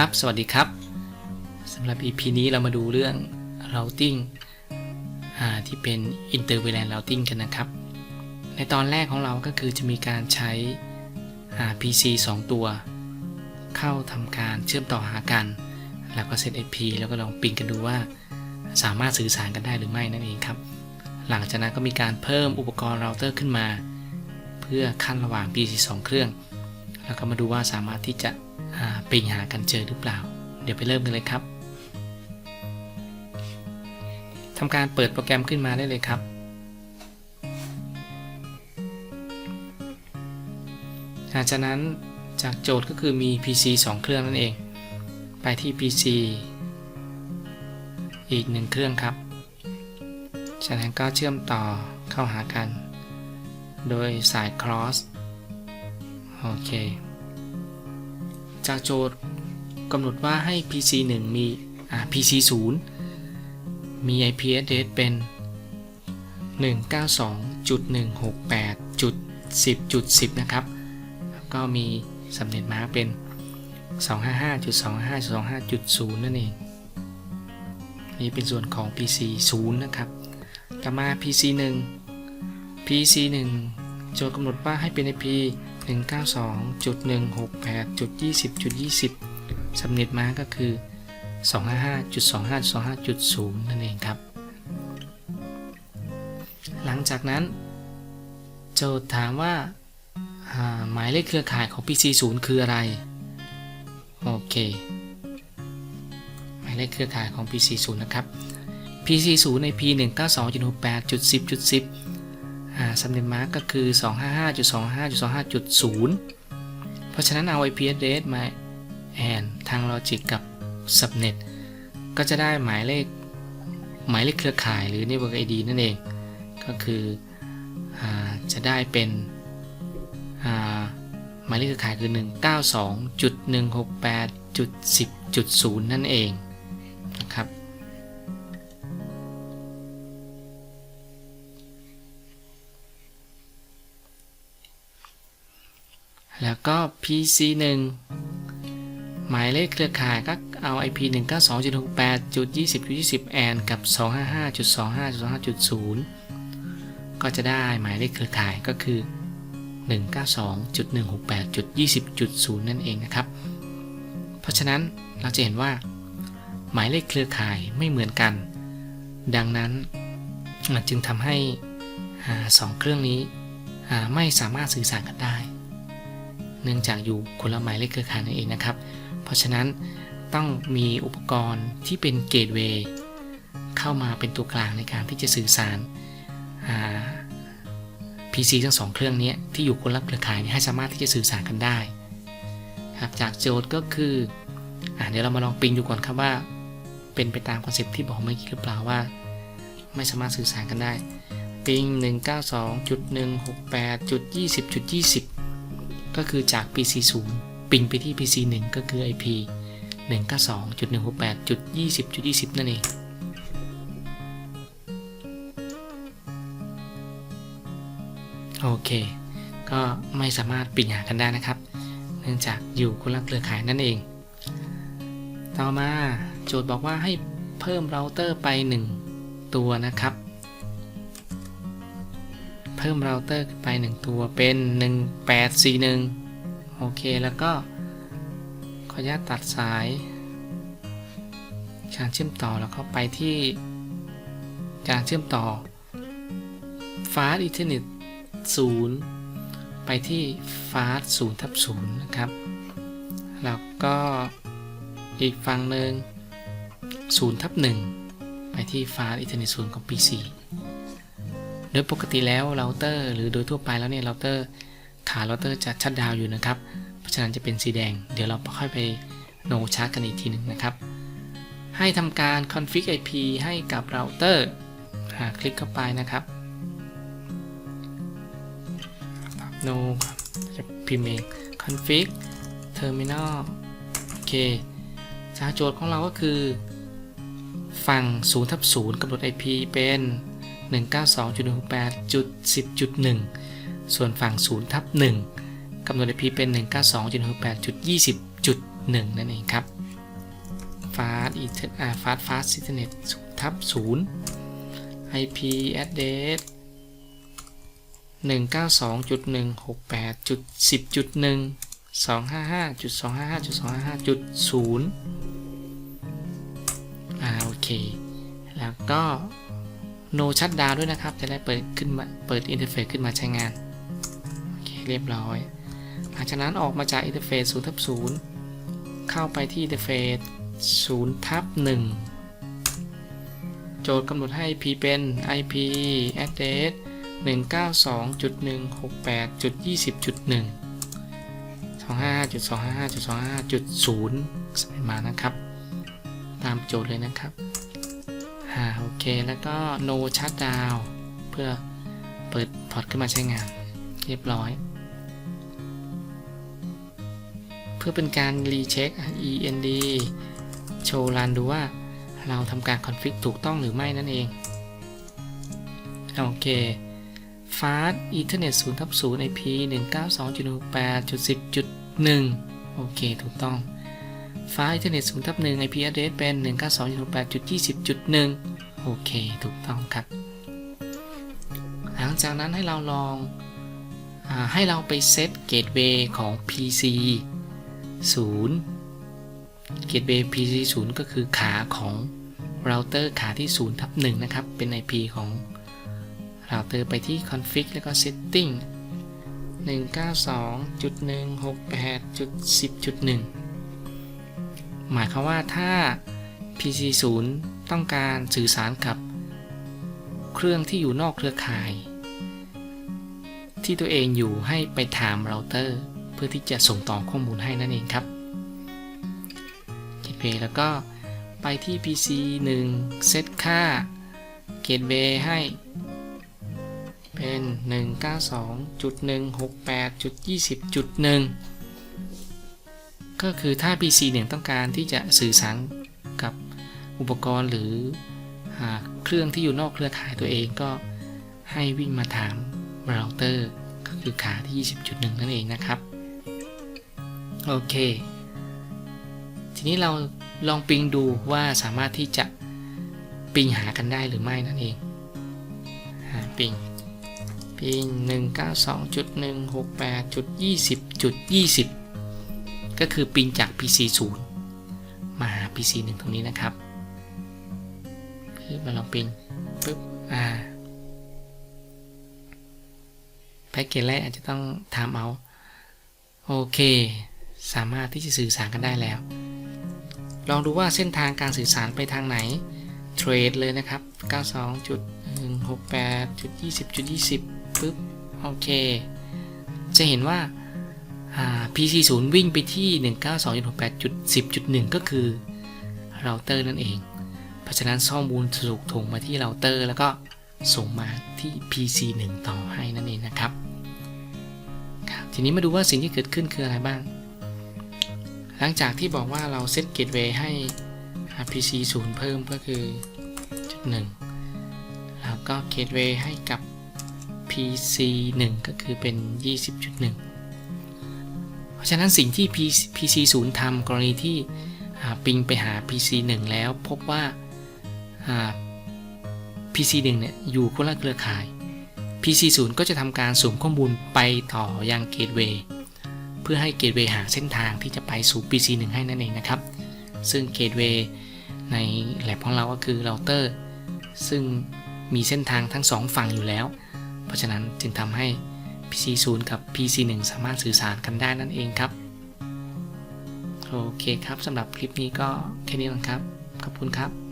ครับ สวัสดีครับสำหรับ EP นี้เรามาดูเรื่อง routing อที่เป็น inter VLAN routing กันนะครับ ในตอนแรกของเราก็คือจะมีการใช้ PC 2 ตัว เข้าทำการเชื่อมต่อหากัน แล้วก็เซต IP แล้วก็ลองปิงกันดูว่า สามารถสื่อสารกันได้หรือไม่นั่นเองครับ หลังจากนั้นก็มีการเพิ่มอุปกรณ์เราเตอร์ขึ้นมา เพื่อขั้นระหว่าง PC 2 เครื่อง แล้วก็มาดูว่าสามารถที่จะ ปิงหากันเจอหรือเปล่า เดี๋ยวไปเริ่มกันเลยครับทำการเปิดโปรแกรมขึ้นมาได้เลยครับ หลังจากนั้นจากโจทย์ก็คือมี PC 2 เครื่องนั่นเอง ไปที่ PC อีกหนึ่งเครื่องครับ จากนั้นก็เชื่อมต่อเข้าหากัน โดยสาย cross โอเค จากโจทย์กำหนดว่าให้ PC 1 มี PC 0มี IP address เป็น 192.168.10.10 นะครับ ก็มีสำเร็จมาเป็น 255.255.25.0 นั่นเอง นี่เป็นส่วนของ PC 0 นะครับ ต่อมา PC 1 PC 1โจทย์กำหนดว่าให้เป็น IP 192.168.20.20สำเน็จมาก็คือ 255.25.25.0 นั่นเองครับ หลังจากนั้น โจทย์ถามว่าหมายเลขเครือข่ายของ PC0 คืออะไร โอเคหมายเลขเครือข่ายของ PC0 นะครับ PC0 ใน P192.68.10.10 ซัมเดมาร์กก็คือ 255.25.25.0 เพราะฉะนั้นเอา IP address มาแอนทางลอจิกกับ subnet ก็จะได้หมายเลข หมายเลขเครือข่ายหรือ network ID นั่นเอง ก็คืออจะได้เป็นหมายเลขเครือข่ายคือ 192.168.10.0 นั่นเอง แล้วก็ PC 1 หมายเลขเครือข่ายก็เอา IP 192.68.20.20แอนกับ 255.25.25.0 ก็จะได้หมายเลขเครือข่ายก็คือ 192.168.20.0 นั่นเองนะครับ เพราะฉะนั้นเราจะเห็นว่า หมายเลขเครือข่ายไม่เหมือนกัน ดังนั้นมันจึงทำให้สองเครื่องนี้ไม่สามารถสื่อสารกันได้ เนื่องจากอยู่คนละหมายเลขเครือข่ายนั่นเองนะครับ เพราะฉะนั้นต้องมีอุปกรณ์ที่เป็นเกตเวย์เข้ามาเป็นตัวกลางในการที่จะสื่อสารา PC ทั้งสองเครื่องนี้ที่อยู่คนละเครือข่ายให้สามารถที่จะสื่อสารกันได้ครับจากโจทย์ก็คืออเดี๋ยวเรามาลองปิงดูก่อนครับว่า เป็นไปตามคอนเซ็ปที่บอกเมื่อกี้หรือเปล่าว่า ไม่สามารถสื่อสารกันได้ปิง192.168.20.20 ก็คือจาก PC 0ปิงไปที่ PC 1ก็คือ IP 192.168.20.20 นั่นเอง โอเค ก็ไม่สามารถปิดหากันได้นะครับ เนื่องจากอยู่คนละเครือข่ายนั่นเอง ต่อมาโจทย์บอกว่าให้เพิ่มเราเตอร์ไป 1 ตัวนะครับ พิ่มเราเตอร์ไป 1 ตัวเป็น 1841 โอเค แล้วก็ ขออนุญาตตัดสายการเชื่อมต่อแล้วก็ไปที่การเชื่อมต่อ Fast Ethernet 0 ไปที่ Fast 0ทับ0นะครับ แล้วก็อีกฝั่งหนึ่ง0ทับ1ไปที่ Fast Ethernet 0ของ PC โดยปกติแล้วเราเตอร์หรือโดยทั่วไปแล้วเนี่ยเราเตอร์ขาเราเตอร์จะชัดดาวอยู่นะครับ เพราะฉะนั้นจะเป็นสีแดง เดี๋ยวเราค่อยไปโนชาร์จกันอีกทีหนึ่งนะครับ ให้ทำการ config IP ให้กับเราเตอร์คลิกเข้าไปนะครับ no จะพิมพ์เอง config terminal โอเคจาโจทย์ของเราก็คือ ฝั่ง0ทับ0กำหนด IP เป็น 192.168.10.1 ส่วนฝั่ง0ทับ1กำหนด IP เป็น 192.168.20.1 นั่นเองครับ Ether อ่า Fast Fast Ethernet 0ทับ0 IP address 192.168.10.1 255.255.255.0อ่าโอเค แล้วก็ no shutdown ด้วยนะครับ จะได้เปิดขึ้นมาเปิดอินเทอร์เฟซขึ้นมาใช้งาน โอเค เรียบร้อย หลังจากนั้นออกมาจากอินเทอร์เฟซ0ทับ0เข้าไปที่อินเทอร์เฟซ0ทับ1โจทย์กำหนดให้ IP เป็น IP address 192.168.20.1 255.255.255.0ใส่มานะครับ ตามโจทย์เลยนะครับ อ่าโอเค แล้วก็ no shutdown เพื่อเปิดพอร์ตขึ้นมาใช้งาน เรียบร้อย เพื่อเป็นการรีเช็ค end โชว์รันดูว่าเราทำการคอนฟิกถูกต้องหรือไม่นั่นเอง โอเค Fast Ethernet 0ทับ0 IP 192.168.10.1 โอเค ถูกต้อง Fast Ethernet 0ทับ1 IP address เป็น192.168.20.1 โอเค ถูกต้องครับ หลังจากนั้นให้เราลองอให้เราไปเซตเกตเวย์ของ PC 0 เกตเวย์ PC 0 ก็คือขาของเราเตอร์ขาที่0ทับ1นะครับ เป็น IP ของเราเตอร์ไปที่ config แล้วก็ setting 192.168.10.1 หมายความว่าถ้า PC 0ต้องการสื่อสารกับเครื่องที่อยู่นอกเครือข่าย ที่ตัวเองอยู่ให้ไปถามเราเตอร์ เพื่อที่จะส่งต่อข้อมูลให้นั่นเองครับ Gateway แล้วก็ไปที่ PC 1 เซตค่า Gateway ให้เป็น 192.168.20.1 ก็คือถ้า PC 1ต้องการที่จะสื่อสารกับอุปกรณ์หรืออเครื่องที่อยู่นอกเครือข่ายตัวเองก็ให้วิ่งมาถามเราเตอร์ก็คือขาที่ 20.1 นั่นเองนะครับ โอเค ทีนี้เราลองปิงดูว่าสามารถที่จะปิงหากันได้หรือไม่นั่นเองหาปิงปิง192.168.20.20 ก็คือปิงจาก PC 0มาหา PC 1ตรงนี้นะครับปึ๊บมาลองปิงปึ๊บอ่าแพ็กเกจแรกอาจจะต้องทำเอาโอเค สามารถที่จะสื่อสารกันได้แล้ว ลองดูว่าเส้นทางการสื่อสารไปทางไหนเทรดเลยนะครับ 92.168.20.20ปึ๊บโอเค จะเห็นว่า PC0 วิ่งไปที่ 192.168.10.1 ก็คือเราเตอร์นั่นเอง เพราะฉะนั้นข้อมูลถูกถงมาที่เราเตอร์แล้วก็ส่งมาที่ PC1 ต่อให้นั่นเองนะครับ ทีนี้มาดูว่าสิ่งที่เกิดขึ้นคืออะไรบ้าง หลังจากที่บอกว่าเราเซตเกตเวย์ให้ PC 0 เพิ่มก็คือจุดหนึ่งแล้วก็เกตเวย์ให้กับ PC 1 ก็คือเป็น 20.1 ราะฉะนั้นสิ่งที่ PC 0ทำกรณีที่ปิงไปหา PC 1แล้วพบว่า PC 1เนี่ยอยู่คนละเครือข่าย PC 0ก็จะทำการส่งข้อมูลไปต่อยังเกตเวย์เพื่อให้เกตเวย์หาเส้นทางที่จะไปสู่ PC 1ให้นั่นเองนะครับ ซึ่งเกตเวย์ในแลบของเราก็คือเราเตอร์ซึ่งมีเส้นทางทั้ง 2 ฝั่งอยู่แล้ว เพราะฉะนั้นจึงทำให้ PC 0 กับ PC 1 สามารถสื่อสารกันได้นั่นเองครับ โอเคครับสำหรับคลิปนี้ก็แค่นี้นะครับ ขอบคุณครับ